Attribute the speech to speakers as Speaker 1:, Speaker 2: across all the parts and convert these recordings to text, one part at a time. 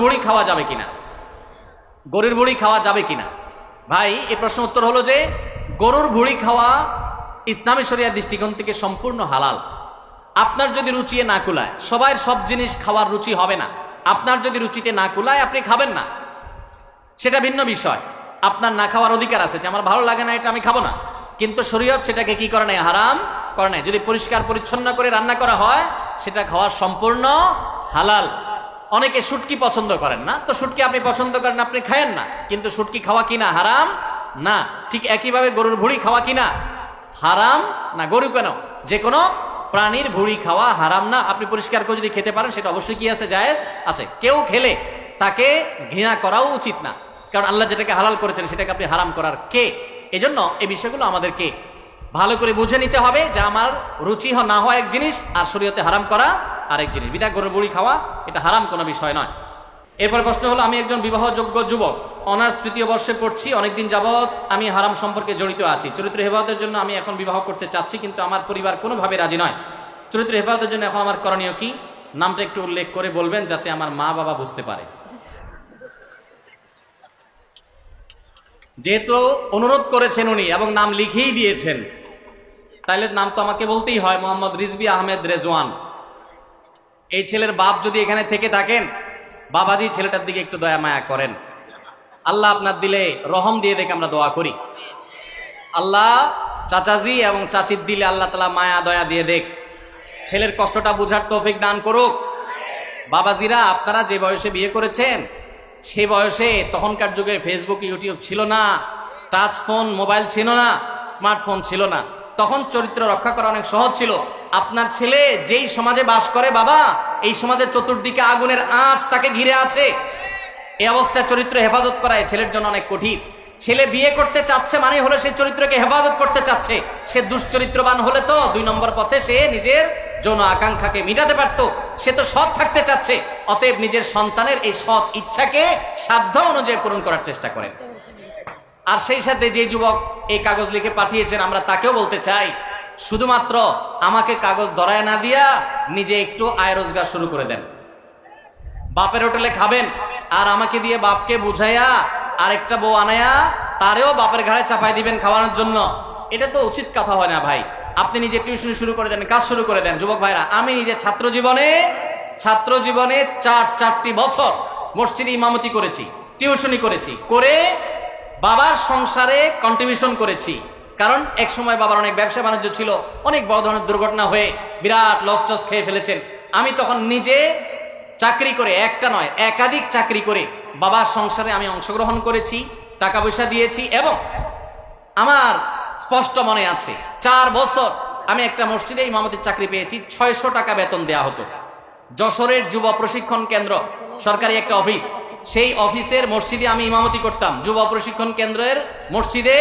Speaker 1: ভুড়ি খাওয়া যাবে কিনা? গরুর ভুড়ি খাওয়া যাবে কিনা? ভাই এই প্রশ্ন উত্তর হলো যে, গরুর ভুড়ি খাওয়া ইসলামী শরিয়া দৃষ্টিকোণ থেকে সম্পূর্ণ হালাল। আপনার যদি রুচিয়ে না কুলায় সবার সব জিনিস খাওয়ার রুচি হবে না। আপনার যদি রুচিতে না কুলায়, আপনি খাবেন না। সেটা ভিন্ন বিষয়। আপনার না খাওয়ার অধিকার আছে যে, আমার ভালো লাগে না, এটা আমি খাব না। কিন্তু শরীয়ত সেটাকে কি করে নাই হারাম করে নাই যদি পরিষ্কার পরিচ্ছন্ন করে রান্না করা হয়, সেটা খাওয়া সম্পূর্ণ হালাল। অনেকে শুটকি পছন্দ করেন না। তো শুটকি আপনি পছন্দ করেন, আপনি খায়েন না। কিন্তু শুটকি খাওয়া কিনা হারাম? না। ঠিক একইভাবে গরুর ভুড়ি খাওয়া কিনা হারাম? না, গরু কেন? যে কোনো প্রাণীর ভুড়ি খাওয়া হারাম না। আপনি পরিষ্কার করে যদি খেতে পারেন, সেটা অবশ্যই কি আছে? জায়েজ আছে। কেউ খেলে তাকে ঘৃণা করাও উচিত না। কারণ আল্লাহ যেটাকে হালাল করেছেন, সেটাকে আপনি হারাম করার কে? এজন্য এই বিষয়গুলো আমাদেরকে ভালো করে বুঝে নিতে হবে যে আমার রুচি না হওয়া এক জিনিস আর শরীয়তে হারাম করা আরেক জিনিস, বিদা গরুর বুড়ি খাওয়া, এটা হারাম কোনো বিষয় নয়। এরপর প্রশ্ন হলো, আমি একজন বিবাহযোগ্য যুবক, অনার্স তৃতীয় বর্ষে পড়ছি, অনেকদিন যাবৎ আমি হারাম সম্পর্কে জড়িত আছি। চরিত্র হেফাজতের জন্য আমি এখন বিবাহ করতে চাচ্ছি, কিন্তু আমার পরিবার কোনোভাবে রাজি নয়। চরিত্র হেফাজতের জন্য এখন আমার করণীয় কি? নামটা একটু উল্লেখ করে বলবেন, যাতে আমার মা বাবা বুঝতে পারে। যেহেতু অনুরোধ করেছেন উনি এবং নাম লিখেই দিয়েছেন তাহলে নাম তো আমাকে বলতেই হয়, মোহাম্মদ রিজবি আহমেদ রেজওয়ান। এই ছেলের বাপ যদি এখানে থেকে থাকেন, বাবাজি ছেলেটার দিকে একটু দয়া মায়া করেন। আল্লাহ আপনার দিলে রহম দিয়ে দেখে আমরা দোয়া করি। আল্লাহ চাচাজি এবং চাচির দিলে আল্লাহ তালা মায়া, দয়া দিয়ে দেখ। ছেলের কষ্টটা বুঝার তৌফিক দান করুক। বাবাজিরা, আপনারা যে বয়সে বিয়ে করেছেন, সে বয়সে তখনকার যুগে ফেসবুক ইউটিউব ছিল না টাচ ফোন মোবাইল ছিল না স্মার্টফোন ছিল না। তখন চরিত্র রক্ষা করা অনেক সহজ ছিল। আপনার ছেলে যেই সমাজে বাস করে, বাবা, এই সমাজের চতুর্দিকে আগুনের আঁচ তাকে ঘিরে আছে। এই অবস্থায় চরিত্র হেফাজত করা এই ছেলের জন্য অনেক কঠিন। ছেলে বিয়ে করতে চাচ্ছে মানে হলে সে চরিত্রকে হেফাজত করতে চাচ্ছে। সে দুশ্চরিত্রবান হলে তো দুই নম্বর পথে সে নিজের যৌন আকাঙ্ক্ষাকে মিটাতে পারতো। সে তো সৎ থাকতে চাচ্ছে। অতএব নিজের সন্তানের এই সৎ ইচ্ছাকে সাধ্য অনুযায়ী পূরণ করার চেষ্টা করেন। আর সেই সাথে যে যুবক এই কাগজ লিখে পাঠিয়েছেন, আমরা তাকেও বলতে চাই শুধুমাত্র আমাকে কাগজ ধরায় না দিয়া নিজে একটু আয় রোজগার শুরু করে দেন। বাপের হোটেলে খাবেন আর আমাকে দিয়ে বাপকে বুঝাইয়া আরেকটা বউ আনায়া তারেও বাপের ঘাড়ে চাপাই দিবেন খাওয়ানোর জন্য। এটা তো উচিত কথা হয় না ভাই। আপনি নিজে টিউশন শুরু করে দেন, কাজ শুরু করে দেন, যুবক ভাইরা। আমি নিজে ছাত্র জীবনে ছাত্র জীবনে চার, চারটি বছর মসজিদে ইমামতি করেছি টিউশনি করেছি, করে বাবার সংসারে কন্ট্রিবিউশন করেছি। কারণ এক সময় বাবার অনেক ব্যবসা বাণিজ্য ছিল, অনেক বড় ধরনের দুর্ঘটনা হয়ে বিরাট লস টস খেয়ে ফেলেছেন। আমি তখন নিজে চাকরি করে, একটা নয়, একাধিক চাকরি করে বাবার সংসারে আমি অংশগ্রহণ করেছি টাকা পয়সা দিয়েছি এবং আমার স্পষ্ট মনে আছে, চার বছর আমি একটা মসজিদে ইমামতির চাকরি পেয়েছি, ছয়শো টাকা বেতন দেয়া হতো। যশোরের যুব প্রশিক্ষণ কেন্দ্র, সরকারি একটা অফিস, সেই অফিসের মসজিদে আমি ইমামতি করতাম। যুব প্রশিক্ষণ কেন্দ্রের মসজিদে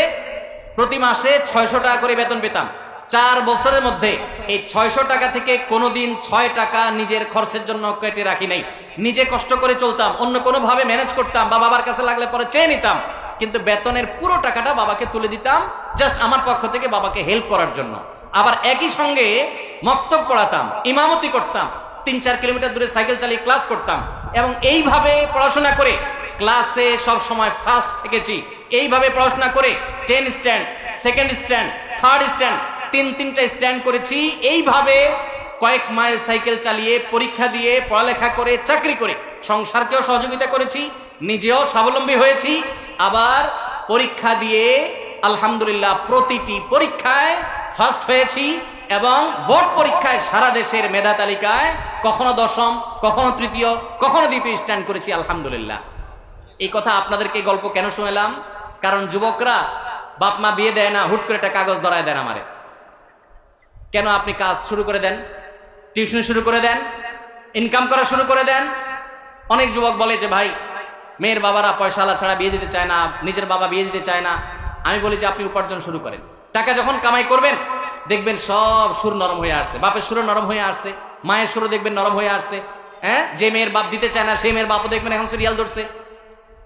Speaker 1: প্রতি মাসে ছয়শো টাকা করে বেতন পেতাম। চার বছরের মধ্যে এই ছয়শো টাকা থেকে কোনোদিন ছয় টাকা নিজের খরচের জন্য কেটে রাখি নাই। নিজে কষ্ট করে চলতাম, অন্য কোনোভাবে ম্যানেজ করতাম, বা বাবার কাছে লাগলে পরে চেয়ে নিতাম। কিন্তু বেতনের পুরো টাকাটা বাবাকে তুলে দিতাম জাস্ট আমার পক্ষ থেকে বাবাকে হেল্প করার জন্য। আবার একই সঙ্গে মক্তব পড়াতাম, ইমামতি করতাম, তিন চার কিলোমিটার দূরে সাইকেল চালিয়ে ক্লাস করতাম। এবং এইভাবে পড়াশোনা করে ক্লাসে সব সময় ফার্স্ট থেকেছি। এইভাবে পড়াশোনা করে ten stand, second stand, third stand, তিন তিনটা স্ট্যান্ড করেছি। এইভাবে কয়েক মাইল সাইকেল চালিয়ে, পরীক্ষা দিয়ে, পড়ালেখা করে, চাকরি করে সংসারকেও সহযোগিতা করেছি, নিজেও স্বাবলম্বী হয়েছি। আবার পরীক্ষা দিয়ে আলহামদুলিল্লাহ প্রতিটি পরীক্ষায় ফার্স্ট হয়েছি এবং বোর্ড পরীক্ষায় সারা দেশের মেধা তালিকায় কখনো দশম, কখনো তৃতীয়, কখনো দ্বিতীয় স্ট্যান্ড করেছি, আলহামদুলিল্লাহ। এই কথা আপনাদেরকে গল্প কেন শুনলাম? কারণ যুবকরা বাপ মা বিয়ে দেয় না, হুট করে একটা কাগজ ধরায় দেন আমারে। কেন আপনি কাজ শুরু করে দেন? টিউশন শুরু করে দেন? ইনকাম করা শুরু করে দেন? অনেক যুবক বলে যে, ভাই, মেয়ের বাবারা পয়সাওয়ালা ছাড়া বিয়ে দিতে চায় না, নিজের বাবা বিয়ে দিতে চায় না। আমি বলি যে, আপনি উপার্জন শুরু করেন। টাকা যখন কামাই করবেন, দেখবেন সব সুর নরম হয়ে আসছে। বাপের সুরও নরম হয়ে আসছে, মায়ের সুরও দেখবেন নরম হয়ে আসছে। হ্যাঁ? যে মেয়ের বাপ দিতে চায় না, সেই মেয়ের বাপও দেখবেন এখন সিরিয়াল ধরছে।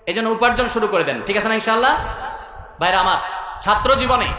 Speaker 1: এই জন্য উপার্জন শুরু করে দেন। ঠিক আছে না ইনশাল্লাহ ভাইরা আমার ছাত্র জীবনে